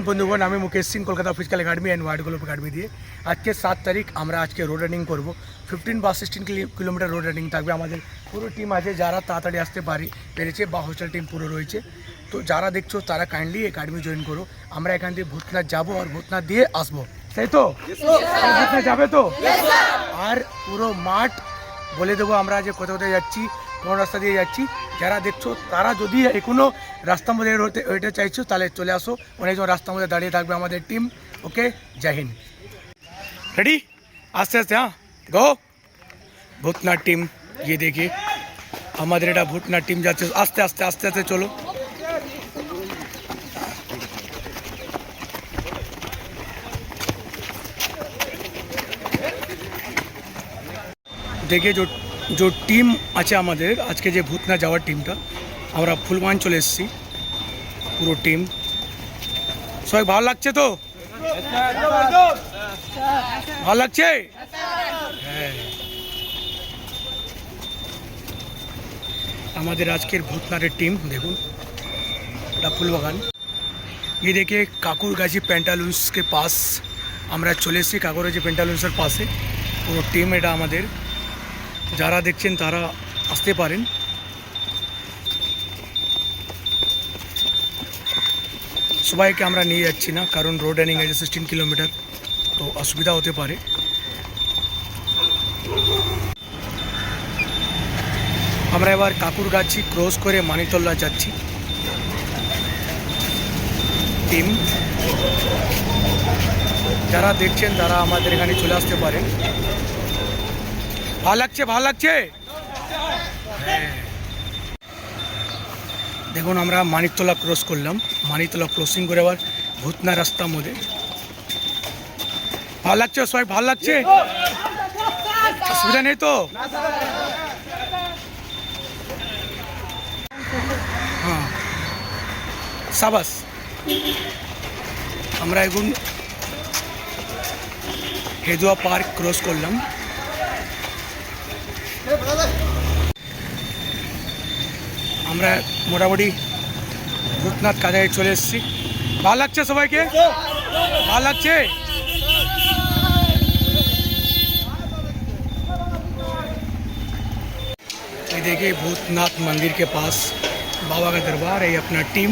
বন্ধুগণ আমি Mukesh Singh Kolkata physical academy and world globe academy দিয়ে আজকে সাত তারিখ আমরা আজকে রোড রানিং করব। ফিফটিন বা সিক্সটিন কিলোমিটার রোড রানিং থাকবে। আমাদের পুরো টিম আছে যারা তাড়াতাড়ি আসতে পারি পেরেছে বা হোস্টেল টিম পুরো রয়েছে। তো যারা দেখছ তারা কাইন্ডলি একাডেমি জয়েন করো। আমরা এখান থেকে ভূতনাথ যাব আর ভূতনাথ দিয়ে আসব। তাই তো? ভূতনাথ যাবে তো? আর পুরো মাঠ বলে দেবো আমরা যে কোথায় কোথায় যাচ্ছি। কোন রাস্তা দিয়ে যাচ্ছি। যারা দেখছ, তারা যদি এখনও রাস্তার মধ্যে ওইটা চাইছো, তাহলে চলে আসো। অনেকজন রাস্তার মধ্যে দাঁড়িয়ে থাকবে আমাদের team okay Jai Hind. Ready আস্তে আস্তে হ্যাঁ? গো ভূতনাথ টিম গিয়ে দেখি। আমাদের এটা ভূতনাথ টিম যাচ্ছে। আস্তে আস্তে আস্তে আস্তে চলো। দেখে जो जो টিম আছে আমাদের আজকে যে ভূতনা যাওয়ার টিমটা আমরা ফুলবান চলে এসেছি পুরো টিম সবাই ভালো লাগছে তো ভালো লাগছে হ্যাঁ আমাদের আজকের ভূতনারের টিম দেখুন এটা ফুলবাগান ये देखिए কাকুরগাছি প্যান্টালুন্সকে পাস আমরা চলে এসেছি কাকুরগাছি প্যান্টালুন্সের পাশে পুরো টিম এটা আমাদের যারা দেখছেন তারা আসতে পারেন। সবাইকে আমরা নিয়ে যাচ্ছি না, কারণ রোড রানিং আছে সিক্সটিন কিলোমিটার তো অসুবিধা হতে পারে। আমরা এবার কাকুরগাছি ক্রস করে মানিতল্লা যাচ্ছি। টিম যারা দেখছেন তারা আমাদের এখানে চলে আসতে পারেন। ভালো লাগছে ভালো লাগছে? হ্যাঁ। দেখুন, আমরা মানিকতলা ক্রস করলাম। মানিকতলা ক্রসিং করে আবার ভূতনা রাস্তার মধ্যে। ভালো লাগছে, সবাই ভালো লাগছে? অসুবিধা নেই তো? হ্যাঁ। সাবাস। আমরা এখন হেদুয়া পার্ক ক্রস করলাম। আমরা মোটামুটি ভূতনাথ কাজায় চলে এসেছি ভালো লাগছে সবাইকে ভালো লাগছে ये देखिए भूतनाथ मंदिर के पास बाबा का दरबार है ये अपना टीम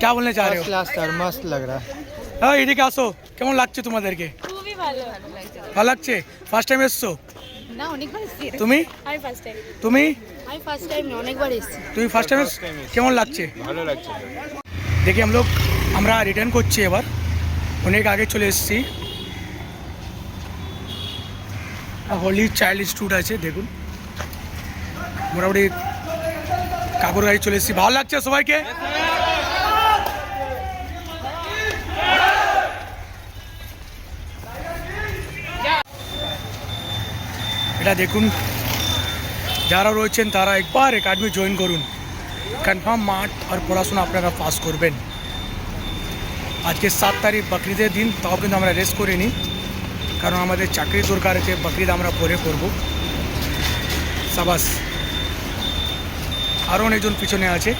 क्या बोलने चाह रहे हो क्लास सर मस्त लग रहा है হ্যাঁ এদিকে আসো কেমন লাগছে তোমাদেরকে খুবই ভালো ভালো লাগছে ভালো লাগছে ফার্স্ট টাইম এসছো না অনেকবার এসেছি তুমি আমি ফার্স্ট টাইম তুমি আমি ফার্স্ট টাইম অনেকবার এসেছি তুমি ফার্স্ট টাইম কেমন লাগছে ভালো লাগছে দেখি हम लोग আমরা রিটার্ন করছি এবার অনেক আগে চলে এসেছি হোলি চাইল্ড ইনস্টিটিউট আছে দেখুন মোটামুটি কাকুর গাড়ি চলে এসেছি ভালো লাগছে সবাইকে এটা দেখুন। যারা রয়েছেন তারা একবার একাডেমি জয়েন করুন। কনফার্ম মাঠ আর পড়াশোনা আপনারা পাস করবেন। আজকে সাত তারিখ বকরিদের দিন, তাও কিন্তু আমরা রেস্ট করিনি কারণ আমাদের চাকরি দরকার আছে, বকরিদ আমরা পরে করব। সাবাস। আরও অনেকজন পিছনে আছে।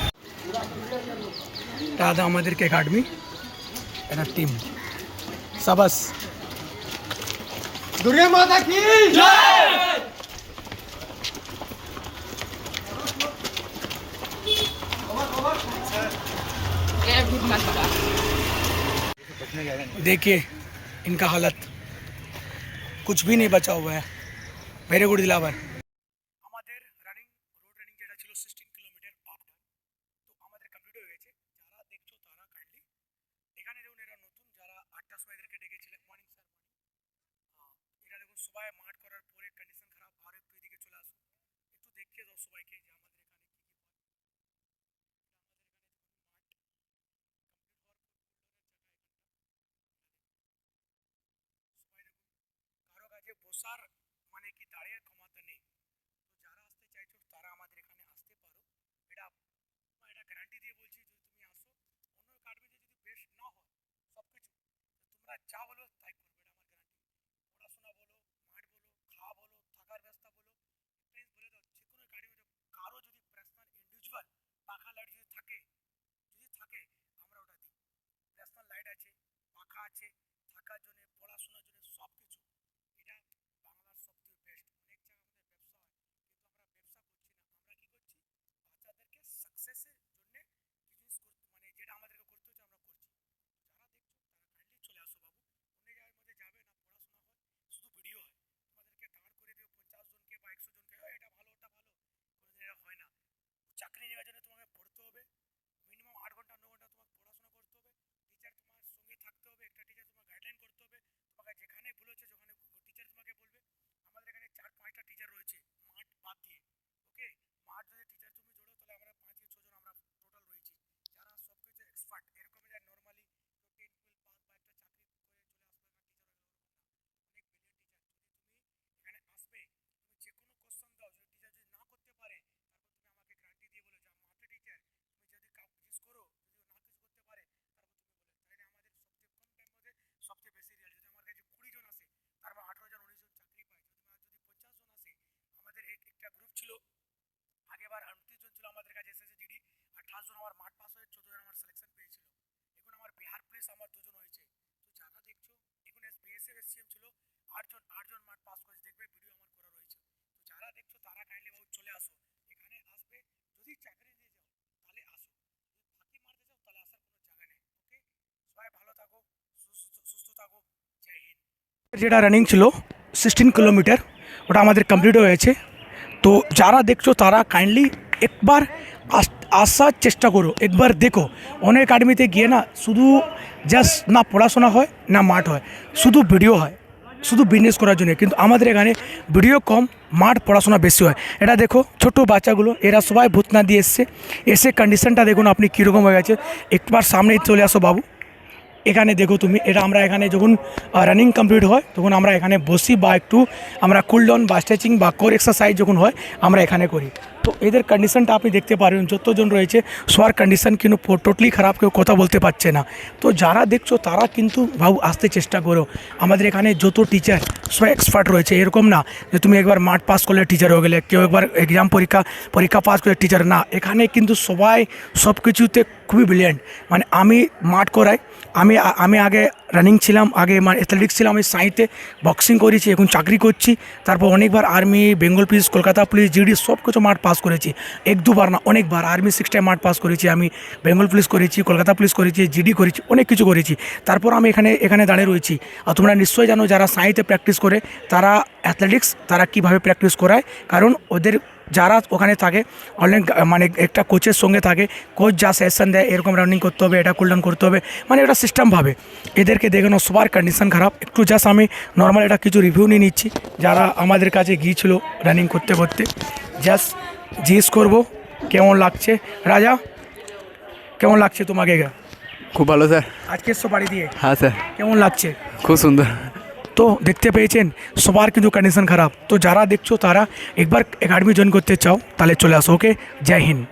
দাদা আমাদেরকে একাডেমি একটা টিম সাবাস। দুর্গা মাতা কি देखिए इनका हालत कुछ भी नहीं बचा हुआ है ভেরি গুড দিলাবার আমাদের রানিং রোড রানিং যেটা ছিল সিক্সটিন কিলোমিটার আপ তো আমাদের কমপ্লিট হয়ে গেছে যারা দেখছো তারা কাইন্ডলি এখানে দেখুন এরা নতুন যারা আটটার সময় এদেরকে ডেকেছিলেন মর্নিং স্যার এরা দেখুন, সবাই মাঠ করার পরে কন্ডিশন খারাপ, আর একটু এদিকে চলে আসো একটু দেখিয়ে দাও সবাইকে যে আমাদের এখানে কি কি হয়। সবাই দেখুন কারও কাছে বসার মানে কি দাঁড়িয়ে ক্ষমতা নেই। তো যারা আসতে চাইছো, তারা আমাদের এখানে আসতে পারো। এটা এটা গ্যারান্টি দিয়ে বলছি, যদি তুমি আসো, অন্য একাডেমিতে যদি বেস্ট না হয় সব কিছু তোমরা যা বলো তাই করবে এটা আমার গ্যারান্টি পড়াশোনা বলো মাঠ বলো খাওয়া বলো থাকার ব্যবস্থা বলো একটা জিনিস বলে দাও যে কোনো একাডেমিতে কারও যদি পার্সোনাল ইন্ডিভিজুয়াল পাখা লাইট যদি থাকে যদি থাকে আমরা ওটা দিই। ন্যাশনাল লাইট আছে, পাখা আছে, থাকার জন্য, পড়াশোনার জন্য সব কিছু এটা বাংলার সবথেকে বেস্ট অনেক জায়গায় আমাদের ব্যবসা হয় কিন্তু আমরা ব্যবসা করছি না আমরা কি করছি বাচ্চাদেরকে সাকসেসের জন্য কিছু জিনিস করতে মানে যেটা আমাদেরকে করতে হচ্ছে আমরা করছি যারা দেখছ তারা কাইন্ডলি চলে আসো বাবু অন্য জায়গার মধ্যে যাবে না পড়াশোনা হয় শুধু ভিডিও হয় তোমাদেরকে দাঁড় করে দেবে পঞ্চাশ জনকে বা একশো জনকে "এই, এটা ভালো ওটা ভালো কোনোদিন এটা হয় না চাকরি নেওয়ার জন্য তোমাকে পড়তে হবে মিনিমাম আট ঘণ্টা ন ঘণ্টা তোমাকে পড়াশোনা করতে হবে টিচার তোমার সঙ্গে থাকতে হবে একটা টিচার তোমার গাইডলাইন করতে হবে তোমাকে যেখানে বলেছে যেখানে টিচার তোমাকে বলবে আমাদের এখানে চার পাঁচটা টিচার রয়েছে মাঠ বাদ দিয়ে ওকে মাঠ যদি টিচার তুমি জোড়ো তাহলে আমরা পাঁচ থেকে ছজন আমরা টোটাল রয়েছি যারা সব এক্সপার্ট এরকম নর্মালি টিচার যদি তুমি এখানে আসবে, তুমি যে কোনো যদি যদি না করতে পারে, তারপর তুমি আমাকে গ্যারান্টি দিয়ে টিচার যদি করো না করতে পারে আমাদের সবচেয়ে মধ্যে সবচেয়ে বেশি যদি আমার কাছে আসে, তারপর জন চাকরি পায়। যদি আসে, আমাদের এক একটা গ্রুপ ছিল উনত্রিশ ছিল আমাদের কাছে এসেছে জিডি। আঠাশ জন আমার মাঠ পাস হয়ে চোদ্দ জন আমার সিলেকশন পেয়েছিল। এখন আমার বিহার পুলিশ আমার দুজন হয়েছে। তো যারা দেখছ, এখন এস বিএসএফ এসসিএম ছিল আটজন আটজন মাঠ পাস করেছে। দেখবে ভিডিও আমার করা রয়েছে। তো যারা দেখছ, তারা কাইন্ডলি বাবু চলে আসো। এখানে আসবে, যদি চাকরি দিয়ে যাও, তাহলে আসো। যদি ফাঁকি মারতে যাও তাহলে আসার কোনো জায়গা নেই। ওকে সবাই ভালো থাকো সুস্থ থাকো। জয় হিন্দ। যেটা রানিং ছিল সিক্সটিন কিলোমিটার ওটা আমাদের কমপ্লিট হয়েছে। তো যারা দেখছ, তারা কাইন্ডলি একবার আস- আসার চেষ্টা করো। একবার দেখো। অনেক একাডেমিতে গিয়ে না শুধু জাস্ট না পড়াশোনা হয়, না মাঠ হয়, শুধু ভিডিও হয়, শুধু বিজনেস করার জন্য। কিন্তু আমাদের এখানে ভিডিও কম, মাঠ পড়াশোনা বেশি হয়। এটা দেখো, ছোট বাচ্চাগুলো, এরা সবাই ভূতনা দিয়ে এসছে। এসে কন্ডিশনটা দেখুন আপনি কীরকম হয়ে গেছে। একবার সামনে চলে আসো বাবু। এখানে দেখো তুমি, এটা আমরা এখানে যখন রানিং কমপ্লিট হয়, তখন আমরা এখানে বসি বা একটু আমরা কুল ডাউন বা স্ট্রেচিং বা কোর এক্সারসাইজ যখন হয়, আমরা এখানে করি। তো এদের কন্ডিশনটা আপনি দেখতে পারেন, যতজন রয়েছে, সবার কন্ডিশন কিন্তু টোটালি খারাপ, কেউ কথা বলতে পারছে না। তো যারা দেখছ, তারা কিন্তু ভাবু, আসতে চেষ্টা করো। আমাদের এখানে যত টিচার সব এক্সপার্ট রয়েছে, এরকম না যে তুমি একবার মাঠ পাস করলে টিচার হয়ে গেলে, কেউ একবার এক্সাম পরীক্ষা পরীক্ষা পাস করলে টিচার না। এখানে কিন্তু সবাই সব কিছুতে খুবই ব্রিলিয়ান্ট মানে আমি মাঠ করাই আমি আমি আগে রানিং ছিলাম, আগে মানে অ্যাথলেটিক্স ছিলাম, আমি সাইতে বক্সিং করেছি, এখন চাকরি করছি, তারপর অনেকবার army Bengal police Kolkata police GD সব কিছু মাঠ পাস করেছি। এক দুবার না, অনেকবার আর্মি সিক্সটায় মাঠ পাস করেছি, আমি বেঙ্গল পুলিশ করেছি কলকাতা পুলিশ করেছি জিডি করেছি, অনেক কিছু করেছি। তারপর আমি এখানে এখানে দাঁড়িয়ে রয়েছি। আর তোমরা নিশ্চয়ই জানো, যারা সাইতে প্র্যাকটিস করে, তারা অ্যাথলেটিক্স তারা কীভাবে প্র্যাকটিস করায়? কারণ ওদের যারা ওখানে থাকে অনলাইন মানে একটা কোচের সঙ্গে থাকে কোচ যা সেশন দেয় এরকম রানিং করতে হবে এটা কুলডাউন করতে হবে মানে এটা সিস্টেমভাবে এদেরকে দেখে নাও সবার কন্ডিশন খারাপ। একটু জাস্ট আমি নর্মাল এটা কিছু রিভিউ নিয়ে নিচ্ছি। যারা আমাদের কাছে গিয়েছিল রানিং করতে করতে জাস্ট জিজ্ঞেস করব কেমন লাগছে? রাজা কেমন লাগছে তোমাকে? খুব ভালো স্যার। আজকে এসছো বাড়ি দিয়ে? হ্যাঁ স্যার। কেমন লাগছে? খুব সুন্দর। তো দেখতে পেয়েছেন সবার কিন্তু কন্ডিশন খারাপ তো যারা দেখছ তারা একবার একাডেমি জয়েন করতে চাও তাহলে চলে আসো ওকে জয় হিন্দ